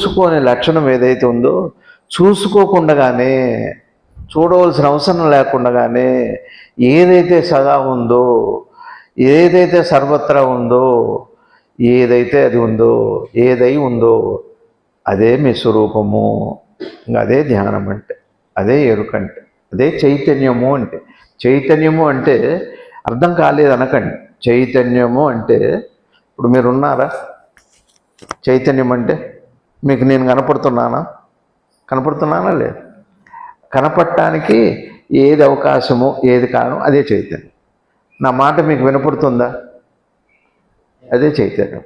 చూసుకోని లక్షణం ఏదైతే ఉందో చూసుకోకుండానే చూడవలసిన అవసరం లేకుండానే ఏదైతే సదా ఉందో ఏదైతే సర్వత్రా ఉందో ఏదైతే అది ఉందో ఏదై ఉందో అదే మీ స్వరూపము. అదే ధ్యానం అంటే అదే ఎరుకంటే అదే చైతన్యము అంటే. చైతన్యము అంటే అర్థం కాలేదు అనకండి. చైతన్యము అంటే ఇప్పుడు మీరు ఉన్నారా చైతన్యం అంటే? మీకు నేను కనపడుతున్నానా? కనపడుతున్నానా? లేదు. కనపడటానికి ఏది అవకాశమో ఏది కారణం అదే చైతన్యం. నా మాట మీకు వినపడుతుందా? అదే చైతన్యం.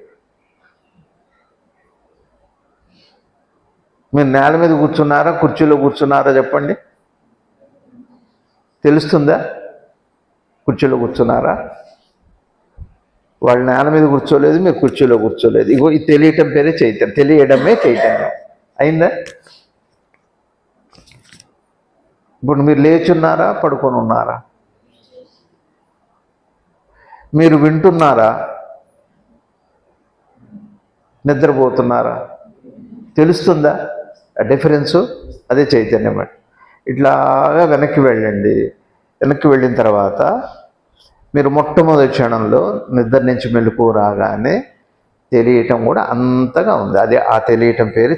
మీరు నేల మీద కూర్చున్నారా? కుర్చీలో కూర్చున్నారా? చెప్పండి. తెలుస్తుందా? కుర్చీలో కూర్చున్నారా? వాళ్ళు నేల మీద కూర్చోలేదు మీరు కుర్చీలో కూర్చోలేదు. ఇగో ఇది తెలియటం పేరే చైతన్యం తెలియడమే చైతన్యం. అయిందా? ఇప్పుడు మీరు లేచున్నారా పడుకొని ఉన్నారా మీరు వింటున్నారా? నిద్రపోతున్నారా? తెలుస్తుందా? డిఫరెన్సు? అదే చైతన్యం ఇట్లాగా వెనక్కి వెళ్ళండి. వెనక్కి వెళ్ళిన తర్వాత మీరు మొట్టమొదటి క్షణంలో నిద్ర నుంచి మెలకు రాగానే తెలియటం కూడా అంతగా ఉంది. అదే ఆ తెలియటం పేరు